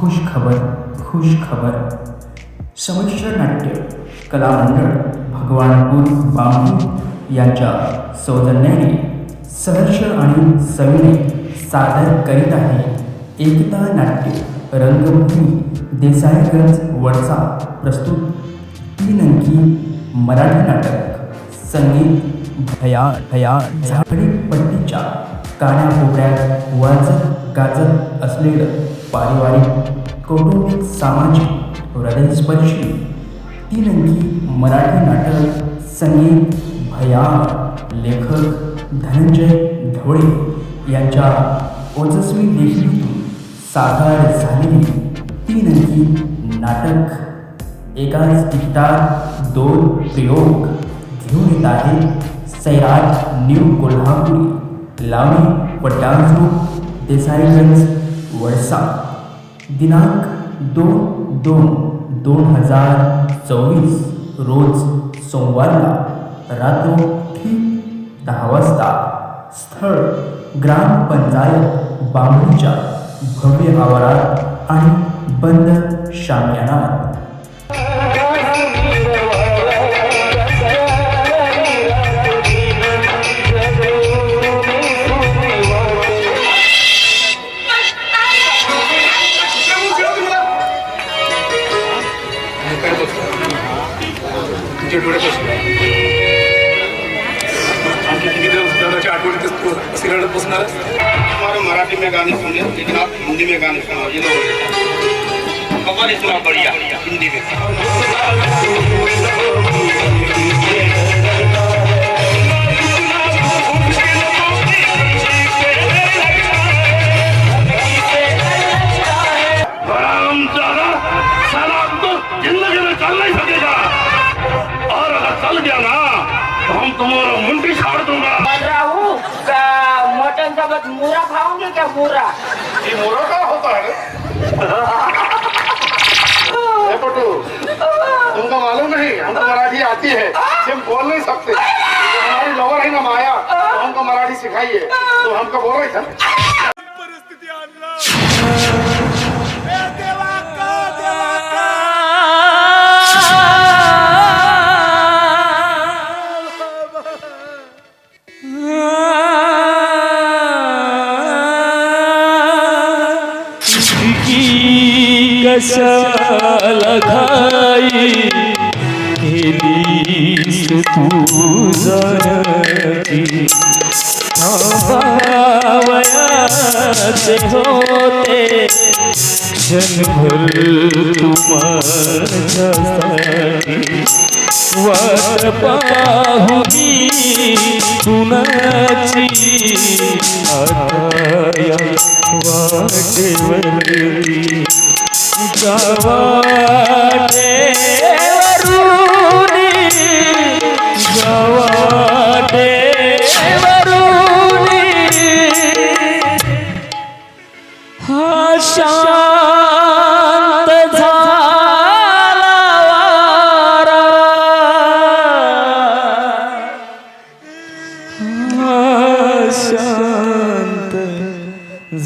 खुश खबर खुश खबर समिश्र नाट्य कला मंडळ भगवानपूर बांबू यांच्या सौजन्याने सहर्ष आणि सविने सादर करीत आहे एकता नाट्य रंगभूमी देसाईगंज वडसा प्रस्तुत तीन अंकी मराठी नाटक संगीत भया भया झाडी पट्टीच्या कानाकोपऱ्यात वाजत गाजत असलेलं पारिवारिक कौटुंबिक, सामाजिक, हृदयस्पर्शी तीन अंकी मराठी नाटक, संगीत भयान लेखक, धनंजय ढोळे यांच्या ओजस्वी लेखणीतून साकार झालेली तीन अंकी नाटक. एकाच तिकिटात दोन प्रयोग घेऊन येत आहे सैराट न्यू कोल्हापुरी, लावणी व डान्स ग्रुप देसाईगंज, वळसा. दिनांक दोन दोन दोन हजार चोवीस रोज सोमवारला रात्र ठीक दहा वाजता स्थळ ग्रामपंचायत बांबूच्या भव्य आवारात आणि बंद शामियानात हमारे मराठी में गाने सुने लेकिन आप हिंदी में गाने सुनो ये लोग खबर इतना बढ़िया हिंदी में। तो ज़िंदगी में चल नहीं सकेगा। चल गया ना तो हम तुम्हारा मुंडी छाड़ दूंगा राहू का मटन सोबत मुरा खाओगे क्या मुरा ये मोरा का होता है ए पटू तुमको मालूम नहीं हमको मराठी आती है हम बोल नहीं सकते तो हमारी लोवर है ना माया तो हमको मराठी सिखाइए तो हमको बोल रही था घाई केलीस तू जरती। वयाचे होते तू माझ्यासाठी वाट पाहुनी कुणाची आया વાટે વળી જવા